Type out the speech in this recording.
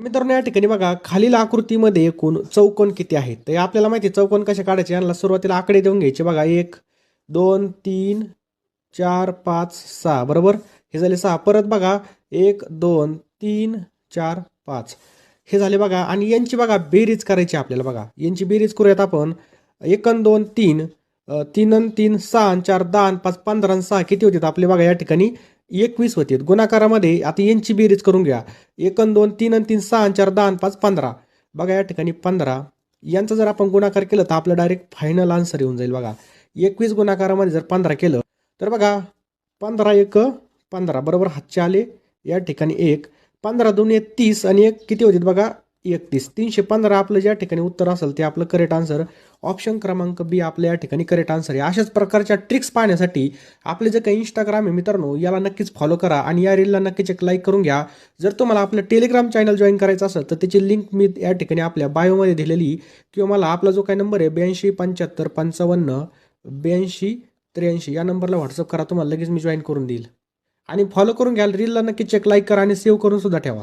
मित्रांनो या ठिकाणी बघा खालील आकृतीमध्ये एकूण चौकोन किती आहेत? तर आपल्याला माहिती आहे चौकोन कसे काढायचे? यांना सुरुवातीला आकडे देऊन घ्यायचे. बघा एक दोन तीन चार पाच सहा बरोबर? हे झाले सहा. परत बघा एक दोन तीन चार पाच. हे झाले बघा आणि यांची बघा बेरीज करायची आपल्याला बघा. यांची बेरीज करूयात आपण. एक अन दोन तीन. तीन अन तीन सहा चार दहा पाच पंधरा अन सहा. किती होते? आपले बघा या ठिकाणी एकवीस होते. गुणाकारामध्ये आता यांची बेरीज करून घ्या. एकन दोन तीन अन तीन सहा चार दहा पाच पंधरा. बघा या ठिकाणी पंधरा. यांचा जर आपण गुणाकार केलं तर आपलं डायरेक्ट फायनल आन्सर येऊन जाईल बघा. एकवीस गुणाकारामध्ये जर पंधरा केलं तर बघा पंधरा एक पंधरा. बरोबर हातचे आले. या ठिकाणी एक. पंधरा दोन एक तीस आणि एक किती होते बघा? एकतीस. तीनशे पंधरा आपलं ज्या ठिकाणी उत्तर असेल ते आपलं करेक्ट आन्सर ऑप्शन क्रमांक बी आपल्या या ठिकाणी करेक्ट आन्सर आहे. अशाच प्रकारच्या ट्रिक्स पाहण्यासाठी आपले जे काही इंस्टाग्राम आहे मित्रांनो याला नक्कीच फॉलो करा आणि या रीलला नक्कीच एक लाईक करून घ्या. जर तुम्हाला आपलं टेलिग्राम चॅनल जॉईन करायचं असेल तर त्याची लिंक मी या ठिकाणी आपल्या बायोमध्ये दिलेली. किंवा मला आपला जो काही नंबर आहे ब्याऐंशी पंच्याहत्तर पंचावन्न ब्याऐंशी त्र्याऐंशी या नंबरला व्हॉट्सअप करा तुम्हाला लगेच मी जॉईन करून देईल. आणि फॉलो करून घ्याल रीलला नक्कीच एक लाईक करा आणि सेव्ह करून सुद्धा ठेवा.